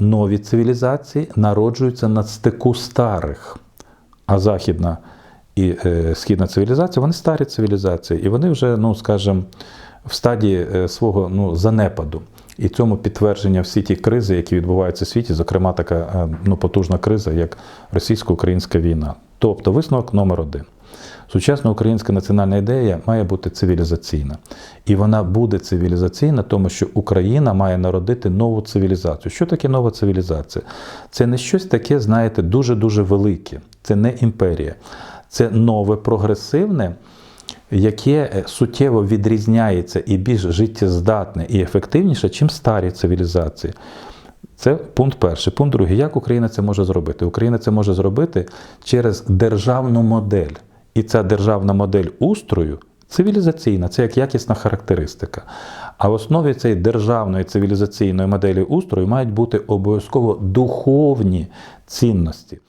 нові цивілізації народжуються на стику старих, а західна і е, східна цивілізація вони старі цивілізації, і вони вже, ну скажімо, в стадії е, свого ну, занепаду. І цьому підтвердження всі ті кризи, які відбуваються в світі, зокрема така е, ну, потужна криза, як російсько-українська війна. Тобто, висновок номер один. Сучасна українська національна ідея має бути цивілізаційна. І вона буде цивілізаційна, тому що Україна має народити нову цивілізацію. Що таке нова цивілізація? Це не щось таке, знаєте, дуже-дуже велике. Це не імперія. Це нове прогресивне, яке е, суттєво відрізняється і більш життєздатне і ефективніше, чим старі цивілізації. Це пункт перший. Пункт другий. Як Україна це може зробити? Україна це може зробити через державну модель. І ця державна модель устрою цивілізаційна, це як якісна характеристика. А в основі цієї державної цивілізаційної моделі устрою мають бути обов'язково духовні цінності.